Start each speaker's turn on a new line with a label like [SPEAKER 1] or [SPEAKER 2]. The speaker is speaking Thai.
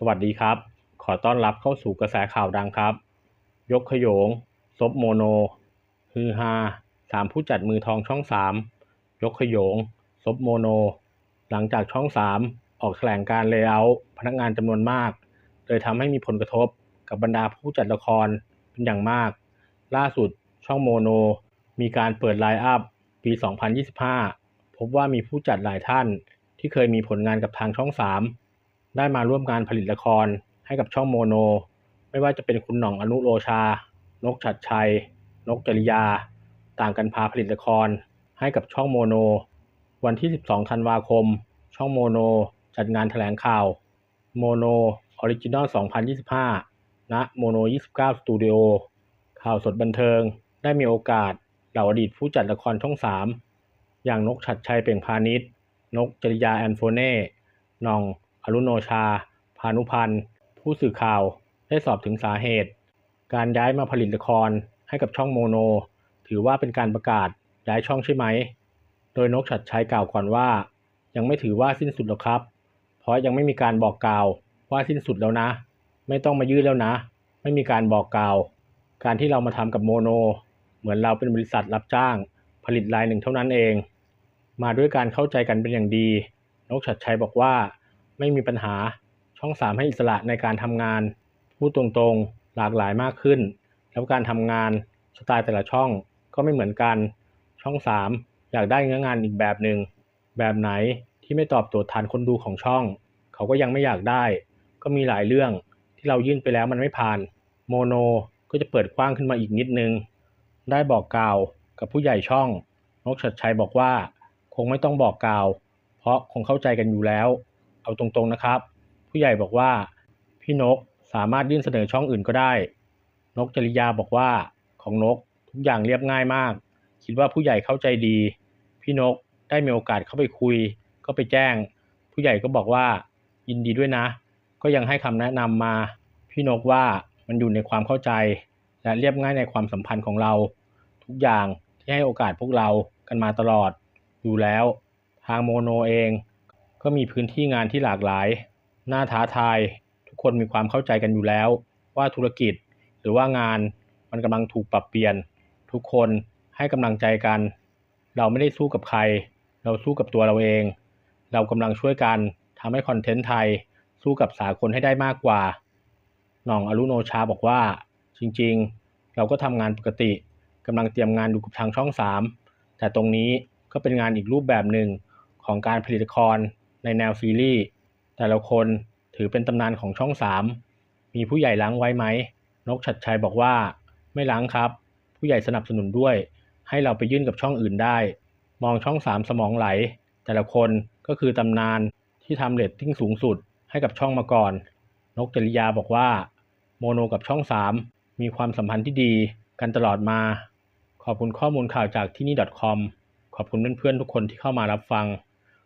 [SPEAKER 1] สวัสดีครับ ขอต้อนรับเข้าสู่กระแสข่าวดังครับ ยกขยง ซบโมโน ฮือฮาสามผู้จัดมือทองช่องสามยกขยง ซบโมโน หลังจากช่องสามออกแถลงการเลเยอร์พนักงานจำนวนมากเลยทำให้มีผลกระทบกับบรรดาผู้จัดละครเป็นอย่างมาก ล่าสุดช่องโมโน มีการเปิดไลน์อัพปี 2025 พบว่ามีผู้จัดหลายท่านที่เคยมีผลงานกับทางช่อง 3 ได้มาร่วมงานผลิตละครให้กับช่องโมโน ไม่ว่าจะเป็นคุณหน่องอนุโรชา นกชัดชัย นกจริยา ต่างกันพาผลิตละครให้กับช่องโมโน วันที่ 12 ธันวาคม ช่องโมโน จัดงานแถลงข่าวโมโนออริจินอล 2025 ณ โมโน 29 สตูดิโอ ข่าวสดบันเทิง ได้มีโอกาสเหล่าอดีตผู้จัดละครช่อง 3 อย่างนกชัดชัยเป่งพาณิชย์ นกจริยาแอนโฟเน่น่อง อรุโนชา พานุพันธ์ ผู้สื่อข่าว ได้สอบถึงสาเหตุ การย้ายมาผลิตละครให้กับช่องโมโน ถือว่าเป็นการประกาศย้ายช่องใช่ไหม โดยนกชัดชัยกล่าวก่อนว่า ยังไม่ถือว่าสิ้นสุดหรอกครับ เพราะยังไม่มีการบอกกล่าวว่าสิ้นสุดแล้วนะ ไม่ต้องมายื่นแล้วนะ ไม่มีการบอกกล่าว การที่เรามาทำกับโมโน เหมือนเราเป็นบริษัทรับจ้าง ผลิตรายหนึ่งเท่านั้นเอง มาด้วยการเข้าใจกันเป็นอย่างดี นกชัดชัยบอกว่า ไม่มีปัญหา ช่องสามให้อิสระในการทำงาน พูดตรงๆ หลากหลายมากขึ้น แล้วการทำงานสไตล์แต่ละช่องก็ไม่เหมือนกัน ช่องสามอยากได้เนื้องานอีกแบบหนึ่ง แบบไหนที่ไม่ตอบโจทย์ฐานคนดูของช่อง เขาก็ยังไม่อยากได้ ก็มีหลายเรื่องที่เรายื่นไปแล้วมันไม่ผ่าน โมโนก็จะเปิดกว้างขึ้นมาอีกนิดนึง ได้บอกกล่าวกับผู้ใหญ่ช่อง นกชัดชัยบอกว่า คงไม่ต้องบอกกล่าว เพราะคงเข้าใจกันอยู่แล้ว เอาตรงๆนะครับ ผู้ใหญ่บอกว่า พี่นกสามารถยื่นเสนอช่องอื่นก็ได้ นกจริยาบอกว่าของนกทุกอย่างเรียบง่ายมาก คิดว่าผู้ใหญ่เข้าใจดี พี่นกได้มีโอกาสเข้าไปคุย ก็ไปแจ้ง ผู้ใหญ่ก็บอกว่ายินดีด้วยนะ ก็ยังให้คำแนะนำมา พี่นกว่ามันอยู่ในความเข้าใจ และเรียบง่ายในความสัมพันธ์ของเรา ทุกอย่างที่ให้โอกาสพวกเรากันมาตลอดอยู่แล้ว ทางโมโนเอง ก็มีพื้นที่งานที่หลากหลาย น่าท้าทาย ทุกคนมีความเข้าใจกันอยู่แล้ว ว่าธุรกิจหรือว่างานมันกำลังถูกปรับเปลี่ยน ทุกคนให้กำลังใจกัน เราไม่ได้สู้กับใคร เราสู้กับตัวเราเอง เรากำลังช่วยกันทำให้คอนเทนต์ไทย สู้กับสากลให้ได้มากกว่าหน่องอรุโนชาบอกว่า จริงๆ เราก็ทำงานปกติกำลังเตรียมงานอยู่กับทางช่อง 3 แต่ตรงนี้ก็เป็นงานอีกรูปแบบหนึ่งของการผลิตละคร ในแนวซีรีส์แต่ละคนถือเป็นตำนานของช่อง 3 มีผู้ใหญ่ล้างไว้ไหม นกชัดชัยบอกว่า ไม่ล้างครับ ผู้ใหญ่สนับสนุนด้วย ให้เราไปยื่นกับช่องอื่นได้ มองช่อง 3 สมองไหล แต่ละคนก็คือตำนานที่ทำเรตติ้งสูงสุดให้กับช่องมาก่อน นกจริยาบอกว่า โมโนกับช่อง 3 มีความสัมพันธ์ที่ดีกันตลอดมา ขอบคุณข้อมูลข่าวจากที่นี่ .com ขอบคุณเพื่อนๆทุกคนที่เข้ามารับฟัง